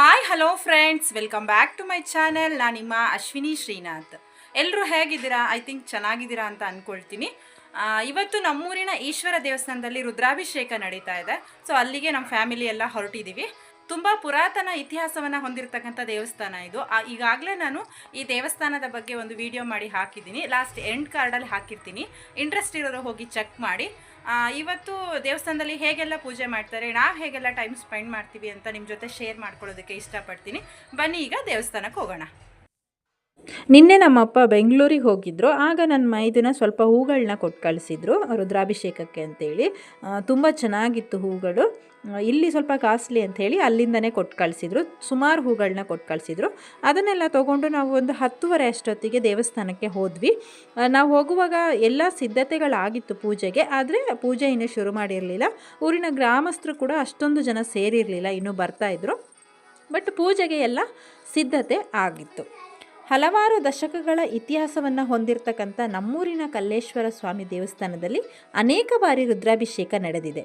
Hi hello friends welcome back to my channel ನಾನು ನಿಮ್ಮ ಅಶ್ವಿನಿ ಶ್ರೀನಾಥ್. ಎಲ್ಲರೂ ಹೇಗಿದ್ದೀರಾ? ಐ ಥಿಂಕ್ ಚೆನ್ನಾಗಿದ್ದೀರಾ ಅಂತ ಅಂದ್ಕೊಳ್ತೀನಿ ಇವತ್ತು ನಮ್ಮೂರಿನ ಈಶ್ವರ ದೇವಸ್ಥಾನದಲ್ಲಿ ರುದ್ರಾಭಿಷೇಕ ನಡೀತಾ ಇದೆ. ಸೊ ಅಲ್ಲಿಗೆ ನಮ್ಮ ಫ್ಯಾಮಿಲಿ ಎಲ್ಲ ಹೊರಟಿದ್ದೀವಿ ತುಂಬ ಪುರಾತನ ಇತಿಹಾಸವನ್ನು ಹೊಂದಿರತಕ್ಕಂಥ ದೇವಸ್ಥಾನ ಇದು. ಈಗಾಗಲೇ ನಾನು ಈ ದೇವಸ್ಥಾನದ ಬಗ್ಗೆ ಒಂದು ವಿಡಿಯೋ ಮಾಡಿ ಹಾಕಿದ್ದೀನಿ. ಲಾಸ್ಟ್ ಎಂಡ್ ಕಾರ್ಡಲ್ಲಿ ಹಾಕಿರ್ತೀನಿ. ಇಂಟ್ರೆಸ್ಟ್ ಇರೋರು ಹೋಗಿ ಚೆಕ್ ಮಾಡಿ. ಇವತ್ತು ದೇವಸ್ಥಾನದಲ್ಲಿ ಹೇಗೆಲ್ಲ ಪೂಜೆ ಮಾಡ್ತಾರೆ, ನಾವು ಹೇಗೆಲ್ಲ ಟೈಮ್ ಸ್ಪೆಂಡ್ ಮಾಡ್ತೀವಿ ಅಂತ ನಿಮ್ಮ ಜೊತೆ ಶೇರ್ ಮಾಡ್ಕೊಳ್ಳೋದಕ್ಕೆ ಇಷ್ಟಪಡ್ತೀನಿ. ಬನ್ನಿ ಈಗ ದೇವಸ್ಥಾನಕ್ಕೆ ಹೋಗೋಣ. ನಿನ್ನೆ ನಮ್ಮಪ್ಪ ಬೆಂಗಳೂರಿಗೆ ಹೋಗಿದ್ರು, ಆಗ ನನ್ನ ಮೈದಿನ ಸ್ವಲ್ಪ ಹೂಗಳನ್ನ ಕೊಟ್ಟು ಕಳಿಸಿದ್ರು, ರುದ್ರಾಭಿಷೇಕಕ್ಕೆ ಅಂತೇಳಿ. ತುಂಬ ಚೆನ್ನಾಗಿತ್ತು ಹೂಗಳು. ಇಲ್ಲಿ ಸ್ವಲ್ಪ ಕಾಸ್ಟ್ಲಿ ಹೇಳಿ ಅಲ್ಲಿಂದನೇ ಕೊಟ್ಟು ಕಳಿಸಿದ್ರು. ಸುಮಾರು ಹೂಗಳನ್ನ ಕೊಟ್ಟು ಕಳಿಸಿದ್ರು. ಅದನ್ನೆಲ್ಲ ತೊಗೊಂಡು ನಾವು ಒಂದು ಹತ್ತುವರೆ ಅಷ್ಟೊತ್ತಿಗೆ ದೇವಸ್ಥಾನಕ್ಕೆ ಹೋದ್ವಿ. ನಾವು ಹೋಗುವಾಗ ಎಲ್ಲ ಸಿದ್ಧತೆಗಳಾಗಿತ್ತು ಪೂಜೆಗೆ, ಆದರೆ ಪೂಜೆ ಇನ್ನೂ ಶುರು ಮಾಡಿರಲಿಲ್ಲ. ಊರಿನ ಗ್ರಾಮಸ್ಥರು ಕೂಡ ಅಷ್ಟೊಂದು ಜನ ಸೇರಿರಲಿಲ್ಲ, ಇನ್ನೂ ಬರ್ತಾಯಿದ್ರು ಬಟ್ ಪೂಜೆಗೆ ಎಲ್ಲ ಸಿದ್ಧತೆ ಆಗಿತ್ತು. ಹಲವಾರು ದಶಕಗಳ ಇತಿಹಾಸವನ್ನು ಹೊಂದಿರತಕ್ಕಂಥ ನಮ್ಮೂರಿನ ಕಲ್ಲೇಶ್ವರ ಸ್ವಾಮಿ ದೇವಸ್ಥಾನದಲ್ಲಿ ಅನೇಕ ಬಾರಿ ರುದ್ರಾಭಿಷೇಕ ನಡೆದಿದೆ.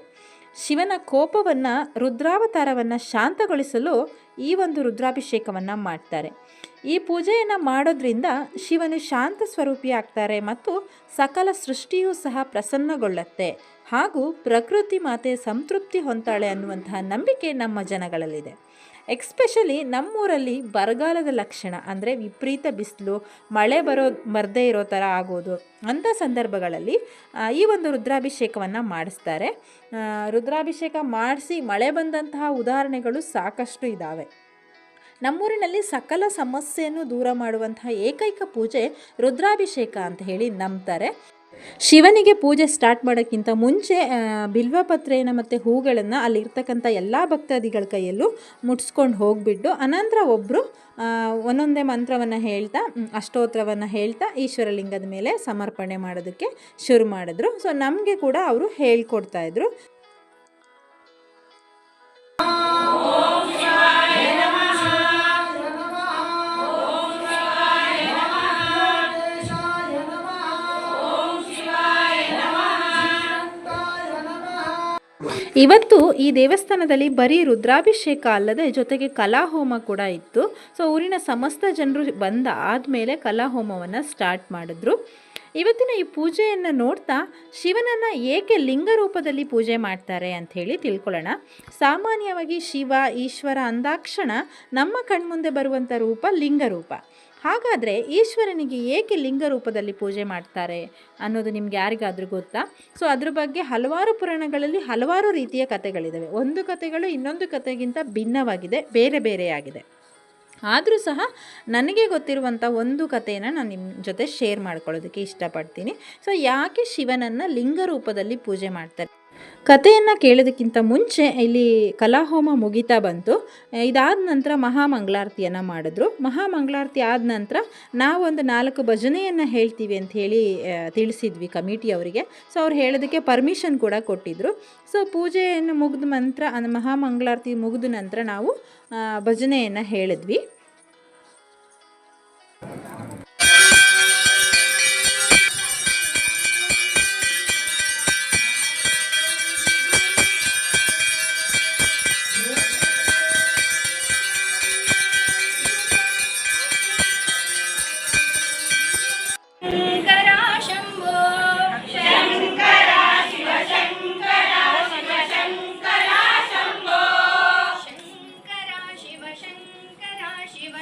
ಶಿವನ ಕೋಪವನ್ನು, ರುದ್ರಾವತಾರವನ್ನು ಶಾಂತಗೊಳಿಸಲು ಈ ಒಂದು ರುದ್ರಾಭಿಷೇಕವನ್ನು ಮಾಡ್ತಾರೆ. ಈ ಪೂಜೆಯನ್ನು ಮಾಡೋದ್ರಿಂದ ಶಿವನು ಶಾಂತ ಸ್ವರೂಪಿ ಆಗ್ತಾರೆ ಮತ್ತು ಸಕಲ ಸೃಷ್ಟಿಯೂ ಸಹ ಪ್ರಸನ್ನಗೊಳ್ಳುತ್ತೆ. ಹಾಗೂ ಪ್ರಕೃತಿ ಮಾತೆ ಸಂತೃಪ್ತಿ ಹೊಂತಾಳೆ ಅನ್ನುವಂತಹ ನಂಬಿಕೆ ನಮ್ಮ ಜನಗಳಲ್ಲಿದೆ. ಎಕ್ಸ್ಪೆಷಲಿ ನಮ್ಮೂರಲ್ಲಿ ಬರಗಾಲದ ಲಕ್ಷಣ ಅಂದರೆ ವಿಪರೀತ ಬಿಸಿಲು, ಮಳೆ ಬರೋ, ಬರದೇ ಇರೋ ಥರ ಆಗೋದು. ಅಂಥ ಸಂದರ್ಭಗಳಲ್ಲಿ ಈ ಒಂದು ರುದ್ರಾಭಿಷೇಕವನ್ನು ಮಾಡಿಸ್ತಾರೆ. ರುದ್ರಾಭಿಷೇಕ ಮಾಡಿಸಿ ಮಳೆ ಬಂದಂತಹ ಉದಾಹರಣೆಗಳು ಸಾಕಷ್ಟು ಇದ್ದಾವೆ ನಮ್ಮೂರಿನಲ್ಲಿ ಸಕಲ ಸಮಸ್ಯೆಯನ್ನು ದೂರ ಮಾಡುವಂತಹ ಏಕೈಕ ಪೂಜೆ ರುದ್ರಾಭಿಷೇಕ ಅಂತ ಹೇಳಿ ನಂಬ್ತಾರೆ. ಶಿವನಿಗೆ ಪೂಜೆ ಸ್ಟಾರ್ಟ್ ಮಾಡೋಕ್ಕಿಂತ ಮುಂಚೆ ಬಿಲ್ವಪತ್ರೆಯನ್ನು ಮತ್ತು ಹೂಗಳನ್ನು ಅಲ್ಲಿರ್ತಕ್ಕಂಥ ಎಲ್ಲ ಭಕ್ತಾದಿಗಳ ಕೈಯಲ್ಲೂ ಮುಟ್ಸ್ಕೊಂಡು ಹೋಗಿಬಿಟ್ಟು ಅನಂತರ ಒಬ್ಬರು ಒಂದೊಂದೇ ಮಂತ್ರವನ್ನು ಹೇಳ್ತಾ ಅಷ್ಟೋತ್ರವನ್ನು ಹೇಳ್ತಾ ಈಶ್ವರಲಿಂಗದ ಮೇಲೆ ಸಮರ್ಪಣೆ ಮಾಡೋದಕ್ಕೆ ಶುರು ಮಾಡಿದ್ರು. ಸೊ ನಮಗೆ ಕೂಡ ಅವರು ಹೇಳ್ಕೊಡ್ತಾ ಇವತ್ತು ಈ ದೇವಸ್ಥಾನದಲ್ಲಿ ಬರೀ ರುದ್ರಾಭಿಷೇಕ ಅಲ್ಲದೆ ಜೊತೆಗೆ ಕಲಾಹೋಮ ಕೂಡ ಇತ್ತು. ಸೊ ಊರಿನ ಸಮಸ್ತ ಜನರು ಬಂದ ಆದಮೇಲೆ ಕಲಾಹೋಮವನ್ನು ಸ್ಟಾರ್ಟ್ ಮಾಡಿದ್ರು. ಇವತ್ತಿನ ಈ ಪೂಜೆಯನ್ನು ನೋಡ್ತಾ ಶಿವನನ್ನು ಏಕೆ ಲಿಂಗ ರೂಪದಲ್ಲಿ ಪೂಜೆ ಮಾಡ್ತಾರೆ ಅಂತ ಹೇಳಿ ತಿಳ್ಕೊಳ್ಳೋಣ. ಸಾಮಾನ್ಯವಾಗಿ ಶಿವ, ಈಶ್ವರ, ಅಂದಾಕ್ಷಣ ನಮ್ಮ ಕಣ್ಮುಂದೆ ಬರುವಂಥ ರೂಪ ಲಿಂಗ ರೂಪ. ಹಾಗಾದರೆ ಈಶ್ವರನಿಗೆ ಏಕೆ ಲಿಂಗ ರೂಪದಲ್ಲಿ ಪೂಜೆ ಮಾಡ್ತಾರೆ ಅನ್ನೋದು ನಿಮ್ಗೆ ಯಾರಿಗಾದರೂ ಗೊತ್ತಾ? ಸೊ ಅದ್ರ ಬಗ್ಗೆ ಹಲವಾರು ಪುರಾಣಗಳಲ್ಲಿ ಹಲವಾರು ರೀತಿಯ ಕಥೆಗಳಿದ್ದಾವೆ ಒಂದು ಕಥೆಗಳು ಇನ್ನೊಂದು ಕಥೆಗಿಂತ ಭಿನ್ನವಾಗಿದೆ, ಬೇರೆ ಬೇರೆಯಾಗಿದೆ. ಆದರೂ ಸಹ ನನಗೆ ಗೊತ್ತಿರುವಂಥ ಒಂದು ಕಥೆಯನ್ನು ನಾನು ನಿಮ್ಮ ಜೊತೆ ಶೇರ್ ಮಾಡ್ಕೊಳ್ಳೋದಕ್ಕೆ ಇಷ್ಟಪಡ್ತೀನಿ. ಸೊ ಯಾಕೆ ಶಿವನನ್ನು ಲಿಂಗ ರೂಪದಲ್ಲಿ ಪೂಜೆ ಮಾಡ್ತಾರೆ? ಕಥೆಯನ್ನು ಕೇಳೋದಕ್ಕಿಂತ ಮುಂಚೆ ಇಲ್ಲಿ ಕಲಾಹೋಮ ಮುಗಿತಾ ಬಂತು. ಇದಾದ ನಂತರ ಮಹಾಮಂಗಳಾರತಿಯನ್ನು ಮಾಡಿದ್ರು. ಮಹಾಮಂಗಳಾರತಿ ಆದ ನಂತರ ನಾವೊಂದು ನಾಲ್ಕು ಭಜನೆಯನ್ನು ಹೇಳ್ತೀವಿ ಅಂತ ಹೇಳಿ ತಿಳಿಸಿದ್ವಿ ಕಮಿಟಿಯವರಿಗೆ ಸೊ, ಅವ್ರು ಹೇಳೋದಕ್ಕೆ ಪರ್ಮಿಷನ್ ಕೂಡ ಕೊಟ್ಟಿದ್ದರು ಸೊ, ಪೂಜೆಯನ್ನು ಮುಗಿದ ನಂತರ ಮಹಾಮಂಗಳಾರತಿ ಮುಗಿದ ನಂತರ ನಾವು ಭಜನೆಯನ್ನು ಹೇಳಿದ್ವಿ.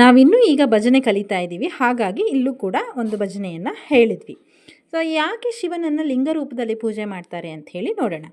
ನಾವಿನ್ನೂ ಈಗ ಭಜನೆ ಕಲಿತಾ ಇದ್ದೀವಿ. ಹಾಗಾಗಿ ಇಲ್ಲೂ ಕೂಡ ಒಂದು ಭಜನೆಯನ್ನು ಹೇಳಿದ್ವಿ. ಸೊ ಯಾಕೆ ಶಿವನನ್ನು ಲಿಂಗ ರೂಪದಲ್ಲಿ ಪೂಜೆ ಮಾಡ್ತಾರೆ ಅಂತ ಹೇಳಿ ನೋಡೋಣ.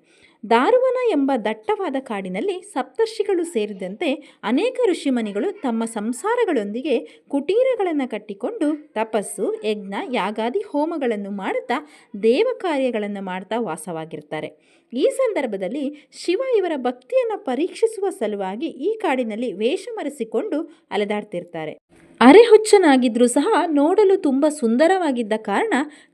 ದಾರುವನ ಎಂಬ ದಟ್ಟವಾದ ಕಾಡಿನಲ್ಲಿ ಸಪ್ತರ್ಷಿಗಳು ಸೇರಿದಂತೆ ಅನೇಕ ಋಷಿಮನಿಗಳು ತಮ್ಮ ಸಂಸಾರಗಳೊಂದಿಗೆ ಕುಟೀರಗಳನ್ನು ಕಟ್ಟಿಕೊಂಡು ತಪಸ್ಸು, ಯಜ್ಞ, ಯಾಗಾದಿ ಹೋಮಗಳನ್ನು ಮಾಡುತ್ತಾ ದೇವ ಕಾರ್ಯಗಳನ್ನು ಮಾಡ್ತಾ ವಾಸವಾಗಿರ್ತಾರೆ. ಈ ಸಂದರ್ಭದಲ್ಲಿ ಶಿವ ಇವರ ಭಕ್ತಿಯನ್ನು ಪರೀಕ್ಷಿಸುವ ಸಲುವಾಗಿ ಈ ಕಾಡಿನಲ್ಲಿ ವೇಷ ಮರೆಸಿಕೊಂಡು ಅಲೆದಾಡ್ತಿರ್ತಾರೆ. ಅರೆಹುಚ್ಚನಾಗಿದ್ದರೂ ಸಹ ನೋಡಲು ತುಂಬ ಸುಂದರವಾಗಿದ್ದ ಕಾರಣ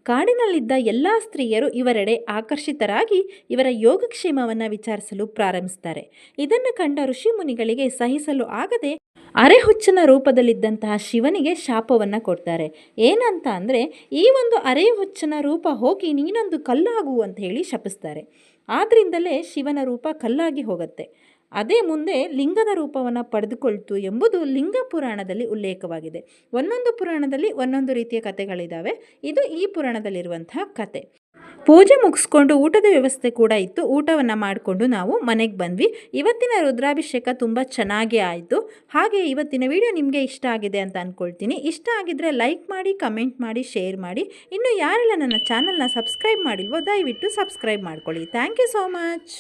ಕಾಡಿನಲ್ಲಿದ್ದ ಎಲ್ಲ ಸ್ತ್ರೀಯರು ಇವರೆಡೆ ಆಕರ್ಷಿತರಾಗಿ ಇವರ ಯೋಗಕ್ಷೇಮವನ್ನು ವಿಚಾರಿಸಲು ಪ್ರಾರಂಭಿಸ್ತಾರೆ. ಇದನ್ನು ಕಂಡ ಋಷಿ ಮುನಿಗಳಿಗೆ ಸಹಿಸಲು ಆಗದೆ ಅರೆಹುಚ್ಚನ ರೂಪದಲ್ಲಿದ್ದಂತಹ ಶಿವನಿಗೆ ಶಾಪವನ್ನು ಕೊಡ್ತಾರೆ. ಏನಂತ ಅಂದರೆ, ಈ ಒಂದು ಅರೆಹುಚ್ಚನ ರೂಪ ಹೋಗಿ ನೀನೊಂದು ಕಲ್ಲಾಗು ಅಂತ ಹೇಳಿ ಶಪಿಸ್ತಾರೆ. ಆದ್ದರಿಂದಲೇ ಶಿವನ ರೂಪ ಕಲ್ಲಾಗಿ ಹೋಗುತ್ತೆ. ಅದೇ ಮುಂದೆ ಲಿಂಗದ ರೂಪವನ್ನು ಪಡೆದುಕೊಳ್ತು ಎಂಬುದು ಲಿಂಗ ಪುರಾಣದಲ್ಲಿ ಉಲ್ಲೇಖವಾಗಿದೆ. ಒಂದೊಂದು ಪುರಾಣದಲ್ಲಿ ಒಂದೊಂದು ರೀತಿಯ ಕಥೆಗಳಿದ್ದಾವೆ ಇದು ಈ ಪುರಾಣದಲ್ಲಿರುವಂತಹ ಕತೆ ಪೂಜೆ ಮುಗಿಸ್ಕೊಂಡು ಊಟದ ವ್ಯವಸ್ಥೆ ಕೂಡ ಇತ್ತು. ಊಟವನ್ನು ಮಾಡಿಕೊಂಡು ನಾವು ಮನೆಗೆ ಬಂದ್ವಿ. ಇವತ್ತಿನ ರುದ್ರಾಭಿಷೇಕ ತುಂಬ ಚೆನ್ನಾಗಿ ಆಯಿತು. ಹಾಗೆ ಇವತ್ತಿನ ವಿಡಿಯೋ ನಿಮಗೆ ಇಷ್ಟ ಆಗಿದೆ ಅಂತ ಅಂದ್ಕೊಳ್ತೀನಿ ಇಷ್ಟ ಆಗಿದ್ರೆ ಲೈಕ್ ಮಾಡಿ, ಕಮೆಂಟ್ ಮಾಡಿ, ಶೇರ್ ಮಾಡಿ. ಇನ್ನು ಯಾರೆಲ್ಲ ನನ್ನ ಚಾನಲ್ನ ಸಬ್ಸ್ಕ್ರೈಬ್ ಮಾಡಿಲ್ವೋ ದಯವಿಟ್ಟು ಸಬ್ಸ್ಕ್ರೈಬ್ ಮಾಡ್ಕೊಳ್ಳಿ. Thank you so much.